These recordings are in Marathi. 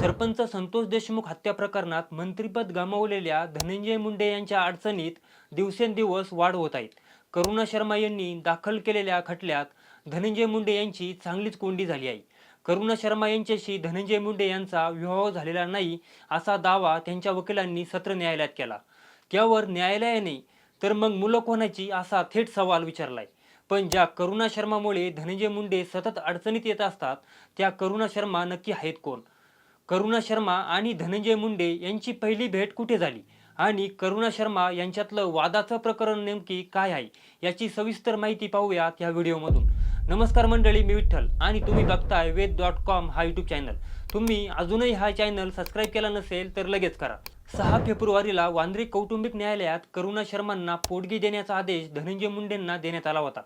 सरपंच संतोष देशमुख हत्या प्रकरणात मंत्रीपद गमावलेल्या धनंजय मुंडे यांच्या अडचणीत दिवसेंदिवस वाढ होत आहेत करुणा शर्मा यांनी दाखल केलेल्या खटल्यात धनंजय मुंडे यांची चांगलीच कोंडी झाली आहे. करुणा शर्मा यांच्याशी धनंजय मुंडे यांचा विवाह झालेला नाही असा दावा त्यांच्या वकिलांनी सत्र न्यायालयात केला. त्यावर न्यायालयाने तर मग मुलं कोणाची असा थेट सवाल विचारलाय. पण ज्या करुणा शर्मामुळे धनंजय मुंडे सतत अडचणीत येत असतात त्या करुणा शर्मा नक्की आहेत कोण? करुणा शर्मा आणि धनंजय मुंडे यांची पहिली भेट कुठे झाली? आणि करुणा शर्मा यांच्यातलं वादाचं प्रकरण नेमकी काय आहे? याची सविस्तर माहिती पाहूयात या व्हिडिओमधून. नमस्कार मंडळी मी विठ्ठल आणि तुम्ही बघताय वेद डॉट कॉम हा यूट्यूब चॅनल तुम्ही अजूनही हा चॅनल सबस्क्राईब केला नसेल तर लगेच करा. सहा फेब्रुवारीला वांद्रे कौटुंबिक न्यायालयात करुणा शर्मांना पोटगी देण्याचा आदेश धनंजय मुंडेंना देण्यात आला होता.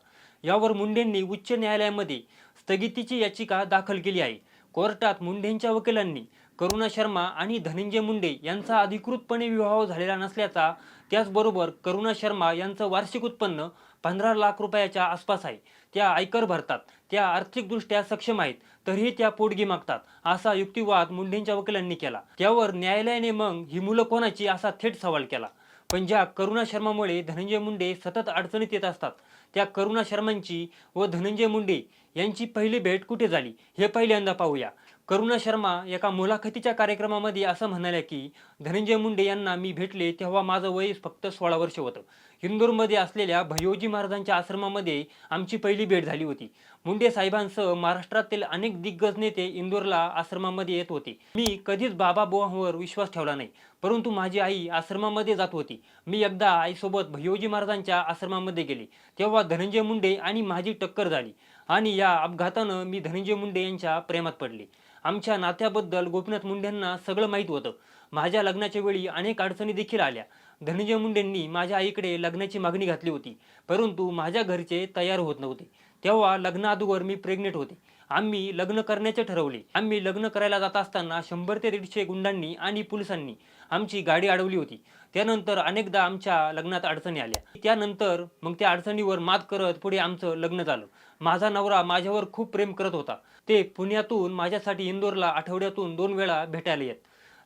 यावर मुंडेंनी उच्च न्यायालयामध्ये स्थगितीची याचिका दाखल केली आहे. कोर्टात मुंडेंच्या वकिलांनी करुणा शर्मा आणि धनंजय मुंडे यांचा अधिकृतपणे विवाह झालेला नसल्याचा त्याचबरोबर करुणा शर्मा यांचं वार्षिक उत्पन्न पंधरा लाख रुपयाच्या आसपास आहे. त्या आयकर भरतात त्या आर्थिकदृष्ट्या सक्षम आहेत तरीही त्या पोटगी मागतात असा युक्तिवाद मुंडेंच्या वकिलांनी केला. त्यावर न्यायालयाने मग ही मुलं कोणाची असा थेट सवाल केला. पण ज्या करुणा शर्मामुळे धनंजय मुंडे सतत अडचणीत येत असतात त्या करुणा शर्मांची व धनंजय मुंडे यांची पहिली भेट कुठे झाली हे पहिल्यांदा पाहूया. करुणा शर्मा एका मुलाखतीच्या कार्यक्रमामध्ये असं म्हणाल्या की धनंजय मुंडे यांना मी भेटले तेव्हा माझं वय फक्त सोळा वर्ष होतं. इंदोरमध्ये असलेल्या भयोजी महाराजांच्या आश्रमामध्ये आमची पहिली भेट झाली होती. मुंडे साहेबांसह महाराष्ट्रातील अनेक दिग्गज नेते इंदोरला आश्रमामध्ये येत होते. मी कधीच बाबा बुवांवर विश्वास ठेवला नाही परंतु माझी आई आश्रमामध्ये जात होती. मी एकदा आईसोबत भयोजी महाराजांच्या आश्रमामध्ये गेले. तेव्हा धनंजय मुंडे आणि माझी टक्कर झाली. आणि या अपघातानं मी धनंजय मुंडे यांच्या प्रेमात पडले. आमच्या नात्याबद्दल गोपीनाथ मुंडेंना सगळं माहीत होतं. माझ्या लग्नाच्या वेळी अनेक अडचणी देखील आल्या. धनंजय मुंडेंनी माझ्या आईकडे लग्नाची मागणी घातली होती परंतु माझ्या घरचे तयार होत नव्हते. तेव्हा लग्नाअगोदर मी प्रेग्नेंट होते. आम्ही लग्न करण्याचे ठरवले. आम्ही लग्न करायला जात असताना शंभर ते दीडशे गुंडांनी आणि पोलिसांनी आमची गाडी अडवली होती. त्यानंतर अनेकदा आमच्या लग्नात अडचणी आल्या. त्यानंतर मग त्या अडचणीवर मात करत पुढे आमचं लग्न झालं. माझा नवरा माझ्यावर खूप प्रेम करत होता. ते पुण्यातून माझ्यासाठी इंदोरला आठवड्यातून दोन वेळा भेटायला येत.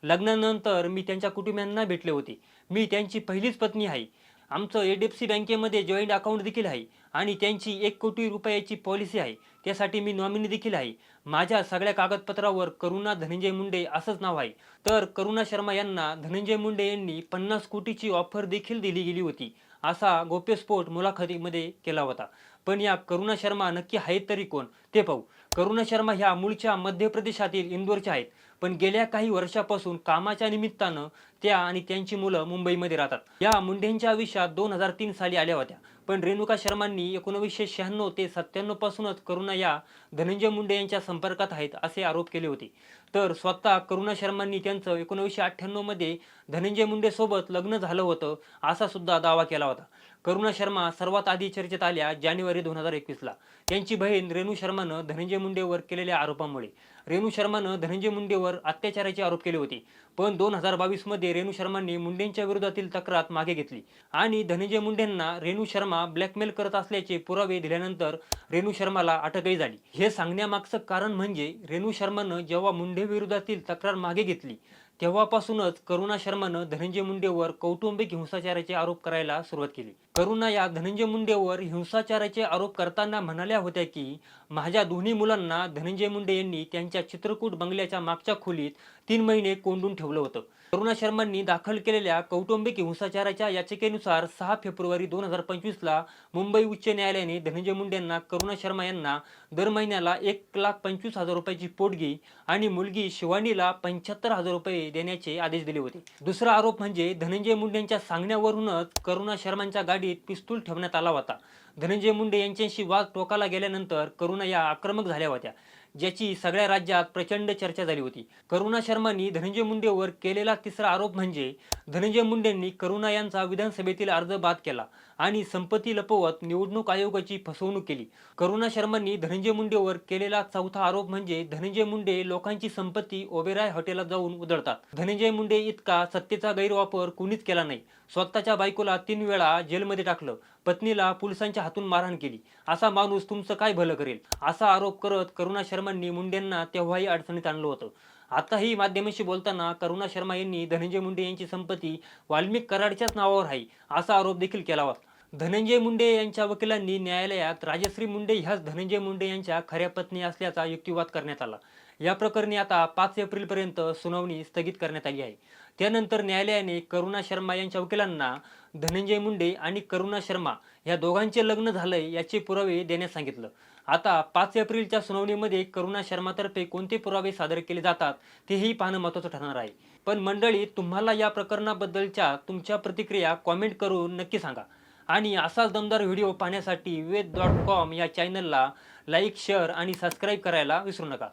लग्नानंतर मी त्यांच्या कुटुंबियांना भेटले होते. मी त्यांची पहिलीच पत्नी आहे. आमचं एच डी एफ सी बँकेमध्ये जॉईंट अकाउंट देखील आहे आणि त्यांची एक कोटी रुपयाची पॉलिसी आहे. त्यासाठी मी नॉमिनी देखील आहे. माझ्या सगळ्या कागदपत्रावर करुणा धनंजय मुंडे असंच नाव आहे. तर करुणा शर्मा यांना धनंजय मुंडे यांनी पन्नास कोटीची ऑफर देखील दिली गेली होती. असा गोप्यस्फोट मुलाखतीमध्ये केला होता. पण या करुणा शर्मा नक्की आहेत तरी कोण? ते पाहू. करुणा शर्मा ह्या मूळच्या मध्य प्रदेशातील इंदोरच्या आहेत. पण गेल्या काही वर्षापासून कामाच्या निमित्तानं त्या आणि त्यांची मुलं मुंबईमध्ये राहतात. या मुंडेंच्या आयुष्यात दोन हजार तीन साली आल्या होत्या. पण रेणुका शर्मांनी एकोणवीसशे शहाण्णव ते सत्त्याण्णव पासूनच करुणा या धनंजय मुंडे यांच्या संपर्कात आहेत असे आरोप केले होते. तर स्वतः करुणा शर्मांनी त्यांचं एकोणवीसशे अठ्ठ्याण्णवमध्ये धनंजय मुंडे सोबत लग्न झालं होतं असा सुद्धा दावा केला होता. करुणा शर्मा सर्वात आधी चर्चेत आल्या जानेवारी दोन हजार एकवीसला. त्यांची बहीण रेणू शर्मानं धनंजय मुंडेवर केलेल्या आरोपामुळे. रेणू शर्मानं धनंजय मुंडेवर अत्याचाराचे आरोप केले होते. पण दोन हजार बावीसमध्ये रेणू शर्मांनी मुंडेंच्या विरोधातील तक्रार मागे घेतली आणि धनंजय मुंडेंना रेणू शर्मा ब्लॅकमेल करत असल्याचे पुरावे दिल्यानंतर रेणू शर्माला अटकही झाली. हे सांगण्यामागचं कारण म्हणजे रेणू शर्मानं जेव्हा मुंडे विरोधातील तक्रार मागे घेतली तेव्हापासूनच करुणा शर्मानं धनंजय मुंडेवर कौटुंबिक हिंसाचाराचे आरोप करायला सुरुवात केली. करुणा या धनंजय मुंडेवर हिंसाचाराचे आरोप करताना म्हणाल्या होत्या की माझ्या दोन्ही मुलांना धनंजय मुंडे यांनी त्यांच्या चित्रकूट बंगल्याच्या मागच्या खोलीत तीन महिने कोंडून ठेवलं होतं. करुणा शर्मांनी दाखल केलेल्या कौटुंबिक हिंसाचाराच्या याचिकेनुसार सहा फेब्रुवारी दोन हजार पंचवीसला मुंबई उच्च न्यायालयाने धनंजय मुंडे यांना करुणा शर्मा यांना दर महिन्याला एक लाख पंचवीस हजार रुपयाची पोटगी आणि मुलगी शिवानीला पंच्याहत्तर हजार रुपये देण्याचे आदेश दिले होते. दुसरा आरोप म्हणजे धनंजय मुंडेंच्या सांगण्यावरूनच करुणा शर्मांच्या गाडीत पिस्तूल ठेवण्यात आला होता. धनंजय मुंडे यांच्याशी वाद टोकाला गेल्यानंतर करुणा या आक्रमक झाल्या होत्या ज्याची सगळ्या राज्यात प्रचंड चर्चा झाली होती. करुणा शर्मांनी धनंजय मुंडेवर केलेला तिसरा आरोप म्हणजे धनंजय मुंडेंनी करुणा यांचा विधानसभेतील अर्ज बाद केला आणि संपत्ती लपवत निवडणूक आयोगाची फसवणूक केली. करुणा शर्मांनी धनंजय मुंडेवर केलेला चौथा आरोप म्हणजे धनंजय मुंडे लोकांची संपत्ती ओबेराय हॉटेलात जाऊन उधळतात. धनंजय मुंडे इतका सत्तेचा गैरवापर कुणीच केला नाही. स्वतःच्या बायकोला तीन वेळा जेलमध्ये टाकलं. पत्नीला पोलिसांच्या हातून मारहाण केली. असा माणूस तुमचं काय भलं करेल? असा आरोप करत करुणा शर्मांनी मुंडेंना तेव्हाही अडचणीत आणलं होतं. आताही माध्यमांशी बोलताना करुणा शर्मा यांनी धनंजय मुंडे यांची संपत्ती वाल्मिक कराडच्याच नावावर आहे. असा आरोप देखील केला होता. धनंजय मुंडे यांच्या वकिलांनी न्यायालयात राजश्री मुंडे ह्याच धनंजय मुंडे यांच्या खऱ्या पत्नी असल्याचा युक्तिवाद करण्यात आला. या प्रकरणी आता पाच एप्रिलपर्यंत सुनावणी स्थगित करण्यात आली आहे. त्यानंतर न्यायालयाने करुणा शर्मा यांच्या वकिलांना धनंजय मुंडे आणि करुणा शर्मा या दोघांचे लग्न झालंय याचे पुरावे देण्यास सांगितलं. आता पाच एप्रिलच्या सुनावणीमध्ये करुणा शर्मातर्फे कोणते पुरावे सादर केले जातात तेही पाहणं महत्त्वाचं ठरणार आहे. पण मंडळी तुम्हाला या प्रकरणाबद्दलच्या तुमच्या प्रतिक्रिया कॉमेंट करून नक्की सांगा. आणि असाच दमदार व्हिडिओ पाहण्यासाठी वेद डॉट कॉम या चॅनलला लाईक शेअर आणि सबस्क्राईब करायला विसरू नका.